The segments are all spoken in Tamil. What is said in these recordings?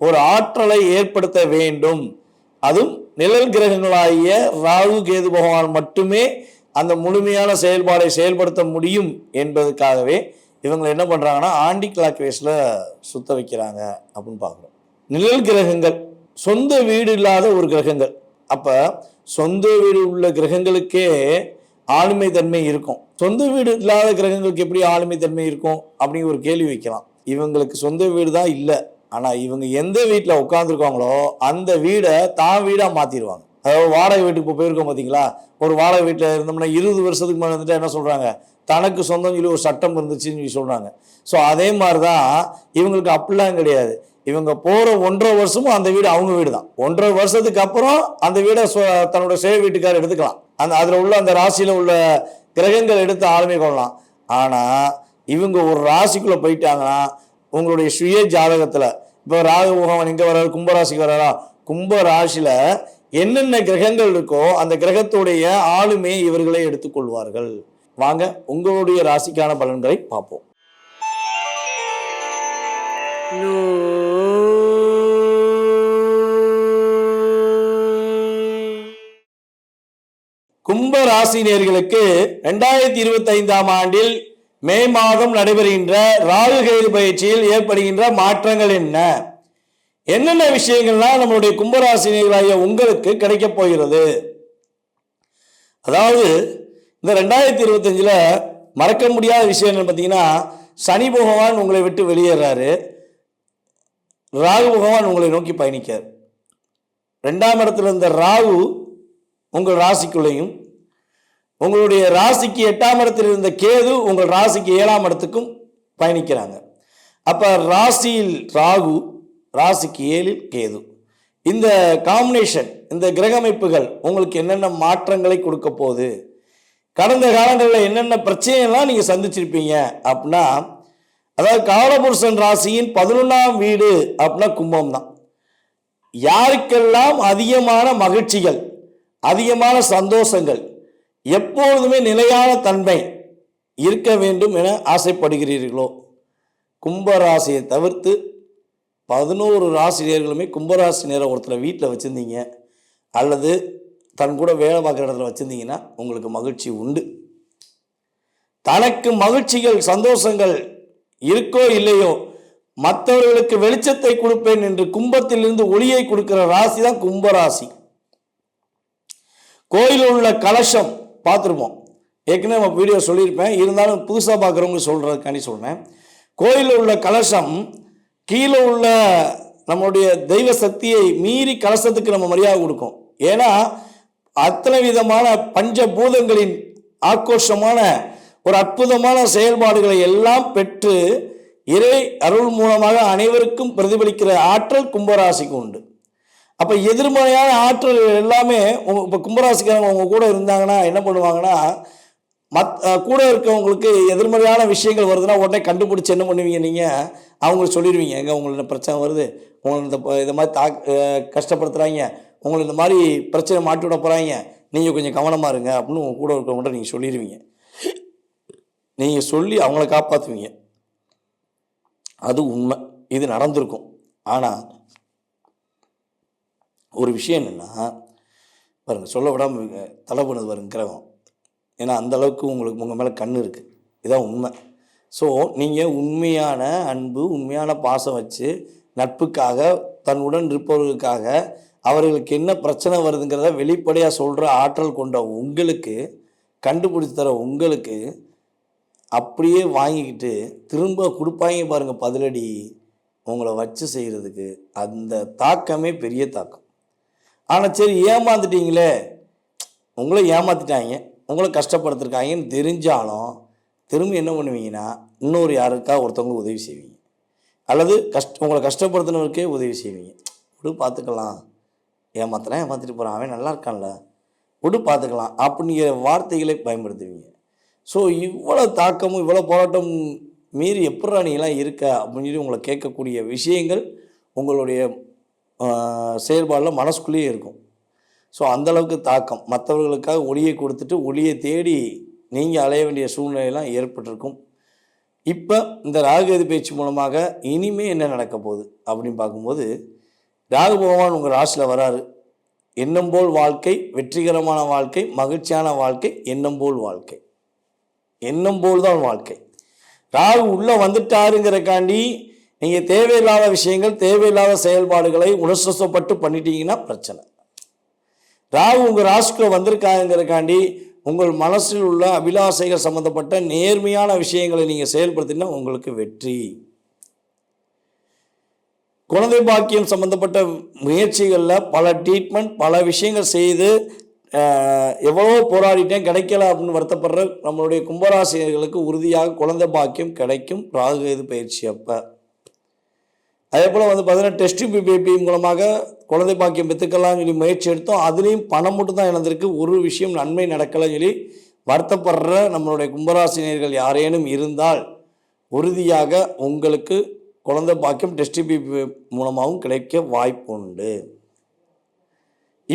ஒரு ஆற்றலை ஏற்படுத்த வேண்டும். அதுவும் நிழல் கிரகங்களாகிய ராகு கேது பகவான் மட்டுமே அந்த முழுமையான செயல்பாடை செயல்படுத்த முடியும் என்பதற்காகவே இவங்க என்ன பண்ணுறாங்கன்னா ஆண்டி கிளாக் ரேஸில் சுத்த வைக்கிறாங்க அப்படின்னு பார்க்குறோம். நிழல் கிரகங்கள் சொந்த வீடு இல்லாத ஒரு கிரகங்கள். அப்போ சொந்த வீடு உள்ள கிரகங்களுக்கே ஆளுமை தன்மை இருக்கும். சொந்த வீடு இல்லாத கிரகங்களுக்கு எப்படி ஆளுமை தன்மை இருக்கும்? அப்படிங்கிற ஒரு கேள்வி வைக்கலாம். இவங்களுக்கு சொந்த வீடு தான் இல்லை. ஆனால் இவங்க எந்த வீட்டில் உட்காந்துருக்காங்களோ அந்த வீடை தான் வீடாக மாற்றிடுவாங்க அதாவது வாடகை வீட்டுக்கு இப்போ போயிருக்கோம் பார்த்தீங்களா ஒரு வாடகை வீட்டில் இருந்தோம்னா இருபது வருஷத்துக்கு மேலே வந்துட்டு என்ன சொல்கிறாங்க தனக்கு சொந்தம் சொல்லி ஒரு சட்டம் இருந்துச்சுன்னு சொல்லி சொல்கிறாங்க ஸோ அதே மாதிரி தான் இவங்களுக்கு அப்படிலாம் கிடையாது. இவங்க போகிற ஒன்றரை வருஷமும் அந்த வீடு அவங்க வீடு தான் ஒன்றரை வருஷத்துக்கு அப்புறம் அந்த வீடை தன்னோட சேவை வீட்டுக்காரர் எடுத்துக்கலாம். அந்த அதில் உள்ள அந்த ராசியில் உள்ள கிரகங்கள் எடுத்து ஆளுமை கொள்ளலாம். ஆனால் இவங்க ஒரு ராசிக்குள்ளே போயிட்டாங்கன்னா உங்களுடைய சுய ஜாதகத்தில் இப்போ ராகு முகமன் எங்கே வர்றாரு கும்பராசிக்கு வர்றாரா? கும்ப ராசியில் என்னென்ன கிரகங்கள் இருக்கோ அந்த கிரகத்துடைய ஆளுமே இவர்களை எடுத்துக்கொள்வார்கள். வாங்க உங்களுடைய ராசிக்கான பலன்களை பார்ப்போம். கும்ப ராசினியர்களுக்கு ரெண்டாயிரத்தி இருபத்தி ஐந்தாம் ஆண்டில் மே மாதம் நடைபெறுகின்ற ராகு கேது பயிற்சியில் ஏற்படுகின்ற மாற்றங்கள் என்ன? என்னென்ன விஷயங்கள்லாம் நம்மளுடைய கும்பராசினியர்களாகிய உங்களுக்கு கிடைக்கப் போகிறது? அதாவது இந்த ரெண்டாயிரத்தி இருபத்தஞ்சில் மறக்க முடியாத விஷயம் என்னன்னு பார்த்தீங்கன்னா சனி பகவான் உங்களை விட்டு வெளியேறாரு. ராகு பகவான் உங்களை நோக்கி பயணிக்கார் ரெண்டாம் இடத்துல இருந்த ராகு உங்கள் ராசிக்குள்ளேயும் உங்களுடைய ராசிக்கு எட்டாம் இடத்தில் இருந்த கேது உங்கள் ராசிக்கு ஏழாம் இடத்துக்கும் பயணிக்கிறாங்க. அப்போ ராசியில் ராகு ராசிக்கு ஏழில் கேது. இந்த காம்பினேஷன் இந்த கிரகமைப்புகள் உங்களுக்கு என்னென்ன மாற்றங்களை கொடுக்க போகுது? கடந்த காலங்களில் என்னென்ன பிரச்சனையெல்லாம் நீங்கள் சந்திச்சிருப்பீங்க அப்படின்னா அதாவது காலபுருஷன் ராசியின் பதினொன்றாம் வீடு அப்படின்னா கும்பம் தான். யாருக்கெல்லாம் அதிகமான மகிழ்ச்சிகள் அதிகமான சந்தோஷங்கள் எப்பொழுதுமே நிலையான தன்மை இருக்க வேண்டும் என ஆசைப்படுகிறீர்களோ? கும்பராசியை தவிர்த்து பதினோரு ராசினியர்களுமே நேரம் ஒருத்தரை வீட்டில் வச்சுருந்தீங்க. அல்லது தன் கூட வேலை பார்க்குற இடத்துல வச்சுருந்தீங்கன்னா உங்களுக்கு மகிழ்ச்சி உண்டு. தனக்கு மகிழ்ச்சிகள் சந்தோஷங்கள் இருக்கோ இல்லையோ மற்றவர்களுக்கு வெளிச்சத்தை கொடுப்பேன் என்று கும்பத்திலிருந்து ஒளியை கொடுக்கிற ராசி தான் கும்பராசி. கோயிலில் உள்ள கலசம் பார்த்துருப்போம். ஏற்கனவே நம்ம வீடியோ சொல்லியிருப்பேன். இருந்தாலும் புதுசாக பார்க்குறவங்க சொல்கிறதுக்காண்டி சொல்கிறேன் கோயிலில் உள்ள கலசம் கீழே உள்ள நம்மளுடைய தெய்வ சக்தியை மீறி கலசத்துக்கு நம்ம மரியாதை கொடுக்கும். ஏன்னா அத்தனை விதமான பஞ்சபூதங்களின் ஆக்ரோஷமான ஒரு அற்புதமான செயல்பாடுகளை எல்லாம் பெற்று இறை அருள் மூலமாக அனைவருக்கும் பிரதிபலிக்கிற ஆற்றல் கும்பராசிக்கு உண்டு. அப்போ எதிர்மறையான ஆற்றல் எல்லாமே உங்க இப்போ கும்பராசிக்காரங்க உங்கள் கூட இருந்தாங்கன்னா என்ன பண்ணுவாங்கன்னா மத் கூட இருக்கவங்களுக்கு எதிர்மறையான விஷயங்கள் வருதுன்னா உடனே கண்டுபிடிச்சி என்ன பண்ணுவீங்க நீங்கள் அவங்களுக்கு சொல்லிடுவீங்க. எங்கே உங்களுக்கு பிரச்சனை வருது? உங்களை இந்த இதை மாதிரி தா கஷ்டப்படுத்துகிறாங்க உங்களை இந்த மாதிரி பிரச்சனை மாட்டி விட போகிறாங்க நீங்கள் கொஞ்சம் கவனமாக இருங்க அப்படின்னு உங்கள் கூட இருக்கவங்கள்ட்ட நீங்கள் சொல்லிடுவீங்க. நீங்கள் சொல்லி அவங்கள காப்பாற்றுவீங்க அது உண்மை. இது நடந்திருக்கும். ஆனால் ஒரு விஷயம் என்னென்னா பாருங்கள் சொல்ல விடாமல் தலை பண்ணது பாருங்க கிரகம். ஏன்னா அந்தளவுக்கு உங்களுக்கு உங்கள் மேலே கண் இருக்குது இதான் உண்மை. ஸோ நீங்கள் உண்மையான அன்பு உண்மையான பாசம் வச்சு நட்புக்காக தன்னுடன் இருப்பவர்களுக்காக அவர்களுக்கு என்ன பிரச்சனை வருதுங்கிறத வெளிப்படையாக சொல்கிற ஆற்றல் கொண்ட உங்களுக்கு கண்டுபிடிச்சி தர உங்களுக்கு அப்படியே வாங்கிக்கிட்டு திரும்ப கொடுப்பாங்க பாருங்கள் பதிலடி. உங்களை வச்சு செய்கிறதுக்கு அந்த தாக்கமே பெரிய தாக்கம். ஆனால் சரி ஏமாந்துட்டீங்களே. உங்களை ஏமாத்திட்டாங்க. உங்களை கஷ்டப்படுத்திருக்காங்கன்னு தெரிஞ்சாலும் திரும்ப என்ன பண்ணுவீங்கன்னா இன்னொரு யாருக்கா ஒருத்தவங்களுக்கு உதவி செய்வீங்க. அல்லது கஷ்ட உங்களை கஷ்டப்படுத்தினவருக்கே உதவி செய்வீங்க. விடு பார்த்துக்கலாம். ஏமாத்தலாம் ஏமாத்திட்டு போகிறான் அவன் நல்லா இருக்கான்ல. விடு பார்த்துக்கலாம். அப்படிங்கிற வார்த்தைகளை பயன்படுத்துவீங்க. ஸோ இவ்வளோ தாக்கமும் இவ்வளோ போராட்டம் மீறி எப்படா நீலாம் இருக்க? அப்படின்னு சொல்லி உங்களை கேட்கக்கூடிய விஷயங்கள் உங்களுடைய செயல்பாடில் மனசுக்குள்ளேயே இருக்கும். ஸோ அந்தளவுக்கு தாக்கம். மற்றவர்களுக்காக ஒளியை கொடுத்துட்டு ஒளியை தேடி நீங்கள் அலைய வேண்டிய சூழ்நிலையெல்லாம் ஏற்பட்டிருக்கும். இப்போ இந்த ராகுகதி பேச்சு மூலமாக இனிமே என்ன நடக்க போகுது? அப்படின்னு பார்க்கும்போது ராகு பகவான் உங்கள் ராசியில் வராரு. எண்ணம் போல் வாழ்க்கை வெற்றிகரமான வாழ்க்கை மகிழ்ச்சியான வாழ்க்கை எண்ணம் போல் வாழ்க்கை. எண்ணம் போல் தான் வாழ்க்கை. ராகு உள்ளே வந்துட்டாருங்கிறக்காண்டி நீங்கள் தேவையில்லாத விஷயங்கள் தேவையில்லாத செயல்பாடுகளை உணர்ச்சப்பட்டு பண்ணிட்டீங்கன்னா பிரச்சனை. ராகு உங்கள் ராசிக்குள்ள வந்திருக்காங்கிறக்காண்டி உங்கள் மனசில் உள்ள அபிலாசைகள் சம்பந்தப்பட்ட நேர்மையான விஷயங்களை நீங்கள் செயல்படுத்தினா உங்களுக்கு வெற்றி. குழந்தை பாக்கியம் சம்பந்தப்பட்ட முயற்சிகளில் பல ட்ரீட்மெண்ட் பல விஷயங்கள் செய்து எவ்வளோ எவ்வளவோ போராடிட்டேன் கிடைக்கல அப்படின்னு வருத்தப்படுற நம்மளுடைய கும்பராசிரியர்களுக்கு உறுதியாக குழந்தை பாக்கியம் கிடைக்கும். ராகு இது பயிற்சி அப்போ. அதே போல் வந்து பார்த்தீங்கன்னா டெஸ்ட் பேபி மூலமாக குழந்தை பாக்கியம் பெற்றுக்கலாம்னு சொல்லி முயற்சி எடுத்தோம். அதுலேயும் பணம் மட்டும் தான் இழந்திருக்கு. ஒரு விஷயம் நன்மை நடக்கலைன்னு சொல்லி வருத்தப்படுற நம்மளுடைய கும்பராசினியர்கள் யாரேனும் இருந்தால் உறுதியாக உங்களுக்கு குழந்தை பாக்கியம் டெஸ்ட் பேபி மூலமாகவும் கிடைக்க வாய்ப்பு உண்டு.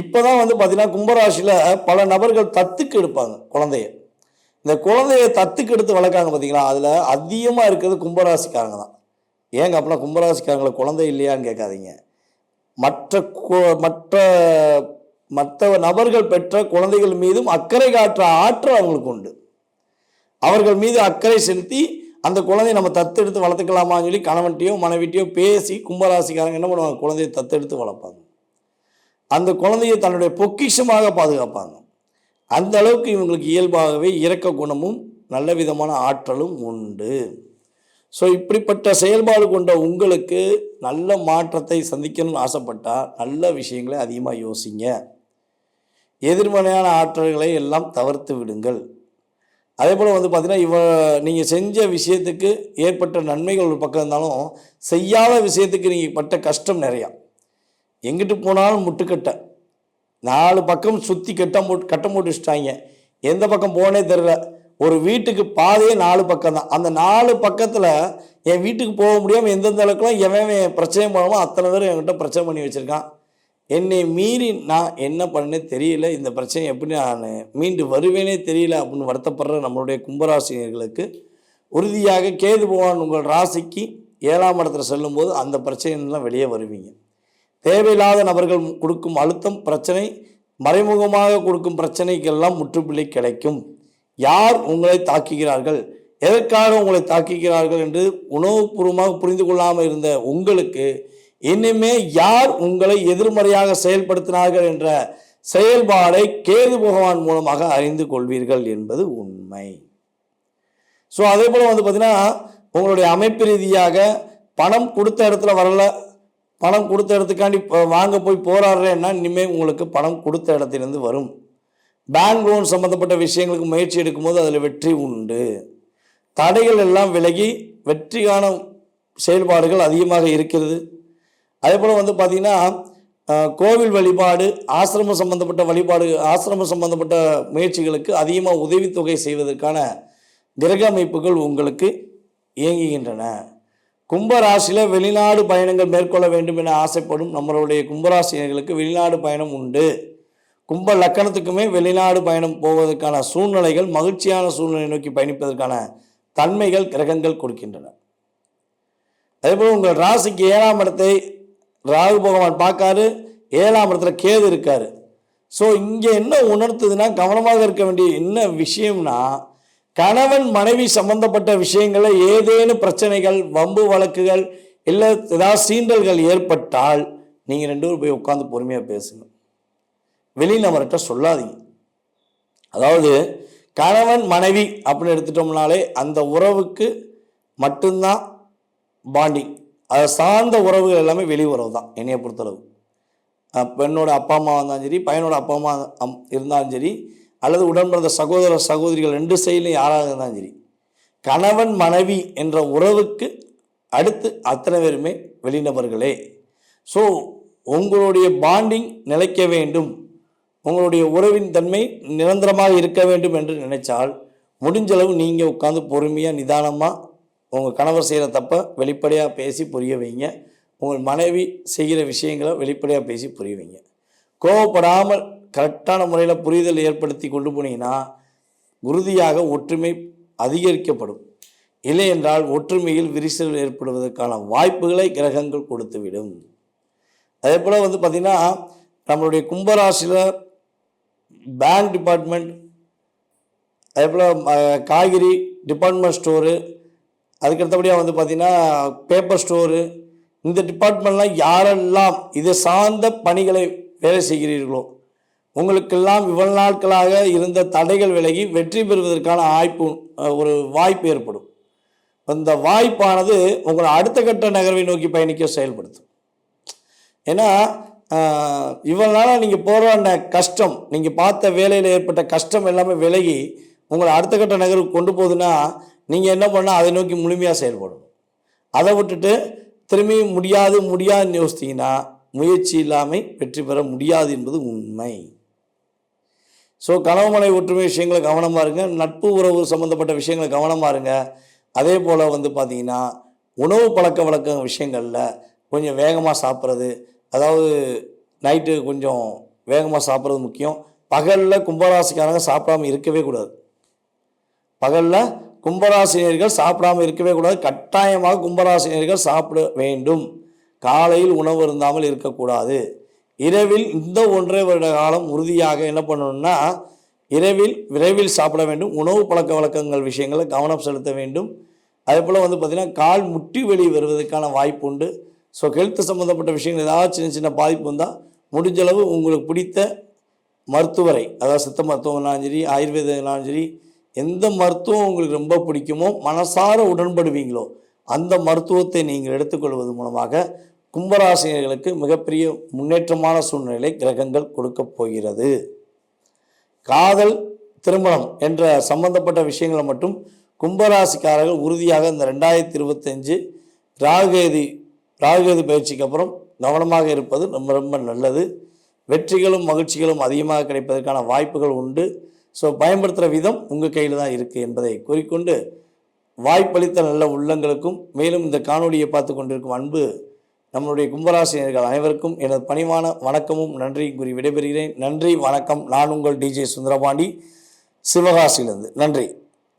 இப்போ தான் வந்து பார்த்தீங்கன்னா கும்பராசியில் பல நபர்கள் தத்துக்கு எடுப்பாங்க குழந்தைய. இந்த குழந்தைய தத்துக்கு எடுத்து வளர்க்காங்க பார்த்தீங்களா அதில் அதிகமாக இருக்கிறது கும்பராசிக்காரங்க தான். ஏங்க அப்படின்னா கும்பராசிக்காரங்களை குழந்தை இல்லையான்னு கேட்காதீங்க. மற்ற மற்ற மற்ற நபர்கள் பெற்ற குழந்தைகள் மீதும் அக்கறை காட்டுற ஆற்றல் அவங்களுக்கு உண்டு. அவர்கள் மீது அக்கறை செலுத்தி அந்த குழந்தையை நம்ம தத்தெடுத்து வளர்த்துக்கலாமான்னு சொல்லி கணவன்ட்டையோ மனைவிட்டையோ பேசி கும்பராசிக்காரங்க என்ன பண்ணுவாங்க? குழந்தையை தத்தெடுத்து வளர்ப்பாங்க. அந்த குழந்தையை தன்னுடைய பொக்கிஷமாக பாதுகாப்பாங்க. அந்த அளவுக்கு இவங்களுக்கு இயல்பாகவே இரக்க குணமும் நல்ல விதமான ஆற்றலும் உண்டு. ஸோ இப்படிப்பட்ட செயல்பாடு கொண்ட உங்களுக்கு நல்ல மாற்றத்தை சந்திக்கணும்னு ஆசைப்பட்டால் நல்ல விஷயங்களை அதிகமாக யோசிங்க. எதிர்மறையான ஆற்றல்களை எல்லாம் தவிர்த்து விடுங்கள். அதே போல் வந்து பார்த்திங்கன்னா இவ நீங்கள் செஞ்ச விஷயத்துக்கு ஏற்பட்ட நன்மைகள் ஒரு பக்கம் இருந்தாலும் செய்யாத விஷயத்துக்கு நீங்கள் பட்ட கஷ்டம் நிறையா. எங்கிட்டு போனாலும் முட்டுக்கட்டை நாலு பக்கம் சுற்றி கட்ட போட்டு கட்டம் மூட்டு வச்சுட்டாங்க எந்த பக்கம் போனே தெரில வீட்டுக்கு பாதையே நாலு பக்கம் தான் அந்த நாலு பக்கத்தில் என் வீட்டுக்கு போக முடியாமல் எந்தெந்த அளவுக்குலாம் எவன் பிரச்சனை பண்ணாமோ அத்தனை பேரும் என்கிட்ட பிரச்சனை பண்ணி வச்சுருக்கான். என்னை மீறி நான் என்ன பண்ணேனே தெரியல. இந்த பிரச்சனை எப்படி நான் மீண்டு வருவேனே தெரியல அப்படின்னு வருத்தப்படுற நம்மளுடைய கும்பராசினியர்களுக்கு உறுதியாக கேது பகவான் உங்கள் ராசிக்கு ஏழாம் இடத்துல செல்லும்போது அந்த பிரச்சனைலாம் வெளியே வருவீங்க. தேவையில்லாத நபர்கள் கொடுக்கும் அழுத்தம் பிரச்சனை மறைமுகமாக கொடுக்கும் பிரச்சனைக்கெல்லாம் முற்றுப்புள்ளி கிடைக்கும். யார் உங்களை தாக்குகிறார்கள்? எதற்காக உங்களை தாக்குகிறார்கள் என்று உணவுபூர்வமாக புரிந்து கொள்ளாமல் இருந்த உங்களுக்கு இனிமே யார் உங்களை எதிர்மறையாக செயல்படுத்தினார்கள் என்ற செயல்பாடை கேது பகவான் மூலமாக அறிந்து கொள்வீர்கள் என்பது உண்மை. ஸோ அதே போல் வந்து பார்த்தீங்கன்னா உங்களுடைய அமைப்பு ரீதியாக பணம் கொடுத்த இடத்துல வரல பணம் கொடுத்த இடத்துக்காண்டி வாங்க போய் போராடுறேன்னா இனிமேல் உங்களுக்கு பணம் கொடுத்த இடத்துலேருந்து வரும். பேங்க் லோன் சம்மந்தப்பட்ட விஷயங்களுக்கு முயற்சி எடுக்கும்போது அதில் வெற்றி உண்டு. தடைகள் எல்லாம் விலகி வெற்றிக்கான செயல்பாடுகள் அதிகமாக இருக்கிறது. அதே போல் வந்து பார்த்திங்கன்னா கோவில் வழிபாடு ஆசிரமம் சம்பந்தப்பட்ட வழிபாடு ஆசிரமம் சம்பந்தப்பட்ட முயற்சிகளுக்கு அதிகமாக உதவித்தொகை செய்வதற்கான கிரக அமைப்புகள் உங்களுக்கு இயங்குகின்றன. கும்பராசியில் வெளிநாடு பயணங்கள் மேற்கொள்ள வேண்டும் என ஆசைப்படும் நம்மளுடைய கும்பராசினர்களுக்கு வெளிநாடு பயணம் உண்டு. கும்ப லக்கணத்துக்குமே வெளிநாடு பயணம் போவதற்கான சூழ்நிலைகள் மகிழ்ச்சியான சூழ்நிலை நோக்கி பயணிப்பதற்கான தன்மைகள் கிரகங்கள் கொடுக்கின்றன. அதேபோல் உங்கள் ராசிக்கு ஏழாம் இடத்தை ராகு பகவான் பார்க்காரு. ஏழாம் இடத்துல கேது இருக்காரு. ஸோ இங்கே என்ன உணர்த்துதுன்னா கவனமாக இருக்க வேண்டிய என்ன விஷயம்னா கணவன் மனைவி சம்பந்தப்பட்ட விஷயங்களில் ஏதேனும் பிரச்சனைகள் வம்பு வழக்குகள் இல்லை ஏதாவது சீண்டல்கள் ஏற்பட்டால் நீங்கள் ரெண்டு பேரும் போய் உட்காந்து பொறுமையாக பேசுங்க. வெளிநபர்கிட்ட சொல்லாதீங்க. அதாவது கணவன் மனைவி அப்படின்னு எடுத்துட்டோம்னாலே அந்த உறவுக்கு மட்டும்தான் பாண்டிங் அதை சார்ந்த உறவுகள் எல்லாமே வெளி உறவு தான் என்னைய பொறுத்தளவு. பெண்ணோட அப்பா அம்மா இருந்தாலும் சரி பையனோட அப்பா அம்மா அம் இருந்தாலும் சரி அல்லது உடன்பிறந்த சகோதர சகோதரிகள் ரெண்டு சைட்லையும் யாராக இருந்தாலும் சரி கணவன் மனைவி என்ற உறவுக்கு அடுத்து அத்தனை பேருமே வெளிநபர்களே ஸோ உங்களுடைய பாண்டிங் நிலைக்க வேண்டும். உங்களுடைய உறவின் தன்மை நிரந்தரமாக இருக்க வேண்டும் என்று நினைச்சால் முடிஞ்சளவு நீங்கள் உட்காந்து பொறுமையாக நிதானமாக உங்கள் கணவர் செய்கிற தப்பை வெளிப்படையாக பேசி புரிய வைங்க. உங்கள் மனைவி செய்கிற விஷயங்களை வெளிப்படையாக பேசி புரிய வைங்க. கோவப்படாமல் கரெக்டான முறையில் புரிதல் ஏற்படுத்தி கொண்டு போனீங்கன்னா உறுதியாக ஒற்றுமை அதிகரிக்கப்படும். இல்லை என்றால் ஒற்றுமையில் விரிசல் ஏற்படுவதற்கான வாய்ப்புகளை கிரகங்கள் கொடுத்துவிடும். அதே போல் வந்து பார்த்திங்கன்னா நம்மளுடைய கும்பராசியில் பேங்க் டிபார்ட்மெண்ட் அதே போல் காய்கறி டிபார்ட்மெண்ட் ஸ்டோரு அதுக்கடுத்தபடியாக வந்து பார்த்திங்கன்னா பேப்பர் ஸ்டோரு இந்த டிபார்ட்மெண்ட்லாம் யாரெல்லாம் இதை சார்ந்த பணிகளை வேலை செய்கிறீர்களோ உங்களுக்கெல்லாம் இவ்வளவு நாட்களாக இருந்த தடைகள் விலகி வெற்றி பெறுவதற்கான வாய்ப்பு ஒரு வாய்ப்பு ஏற்படும். அந்த வாய்ப்பானது உங்களை அடுத்த கட்ட நகர்வை நோக்கி பயணிக்க செயல்படுத்தும். ஏன்னா இவ்வளோ நாளாக நீங்கள் போராடின கஷ்டம் நீங்கள் பார்த்த வேலையில் ஏற்பட்ட கஷ்டம் எல்லாமே விலகி உங்களை அடுத்த கட்ட நகருக்கு கொண்டு போகுதுன்னா நீங்கள் என்ன பண்ணால் அதை நோக்கி முழுமையாக செயல்படணும். அதை விட்டுட்டு திரும்பியும் முடியாது முடியாதுன்னு யோசித்தீங்கன்னா முயற்சி இல்லாமல் வெற்றி பெற முடியாது என்பது உண்மை. ஸோ கனவுமலை ஒற்றுமை விஷயங்களை கவனமாக இருங்க. நட்பு உறவு சம்மந்தப்பட்ட விஷயங்களை கவனமாக இருங்க. அதே போல் வந்து பார்த்தீங்கன்னா உணவு பழக்க வழக்க விஷயங்களில் கொஞ்சம் வேகமாக சாப்பிட்றது அதாவது நைட்டு கொஞ்சம் வேகமாக சாப்பிட்றது முக்கியம். பகலில் கும்பராசிக்காரங்க சாப்பிடாம இருக்கவே கூடாது. பகலில் கும்பராசினியர்கள் சாப்பிடாமல் இருக்கவே கூடாது. கட்டாயமாக கும்பராசினியர்கள் சாப்பிட வேண்டும். காலையில் உணவு இருந்தாமல் இருக்கக்கூடாது. இரவில் இந்த ஒன்றரை வருட காலம் உறுதியாக என்ன பண்ணணும்னா இரவில் விரைவில் சாப்பிட வேண்டும். உணவு பழக்க வழக்கங்கள் விஷயங்களை கவனம் செலுத்த வேண்டும். அதே போல் வந்து பார்த்திங்கன்னா கால் முட்டி வெளி வருவதற்கான வாய்ப்பு உண்டு. ஸோ ஹெல்த் சம்மந்தப்பட்ட விஷயங்கள் ஏதாவது சின்ன சின்ன பாதிப்பு வந்தால் முடிஞ்சளவு உங்களுக்கு பிடித்த மருத்துவரை அதாவது சித்த மருத்துவம்னாலும் சரி ஆயுர்வேதம்னாலும் சரி எந்த மருத்துவம் உங்களுக்கு ரொம்ப பிடிக்குமோ மனசார உடன்படுவீங்களோ அந்த மருத்துவத்தை நீங்கள் எடுத்துக்கொள்வது மூலமாக கும்பராசினியர்களுக்கு மிகப்பெரிய முன்னேற்றமான சூழ்நிலை கிரகங்கள் கொடுக்கப் போகிறது. காதல் திருமணம் என்ற சம்பந்தப்பட்ட விஷயங்களை மட்டும் கும்பராசிக்காரர்கள் உறுதியாக இந்த ரெண்டாயிரத்தி இருபத்தஞ்சு ராகுகேதி ராகுகேது பயிற்சிக்கு அப்புறம் கவனமாக இருப்பது ரொம்ப ரொம்ப நல்லது. வெற்றிகளும் மகிழ்ச்சிகளும் அதிகமாக கிடைப்பதற்கான வாய்ப்புகள் உண்டு. ஸோ பயன்படுத்துகிற விதம் உங்கள் கையில் தான் இருக்குது என்பதை கூறிக்கொண்டு வாய்ப்பளித்த நல்ல உள்ளங்களுக்கும் மேலும் இந்த காணொலியை பார்த்து கொண்டிருக்கும் அன்பு நம்மளுடைய கும்பராசினியர்கள் அனைவருக்கும் எனது பணிவான வணக்கமும் நன்றியும் கூறி விடைபெறுகிறேன். நன்றி வணக்கம். நான் உங்கள் டிஜே சுந்தரபாண்டி சிவகாசியிலிருந்து. நன்றி.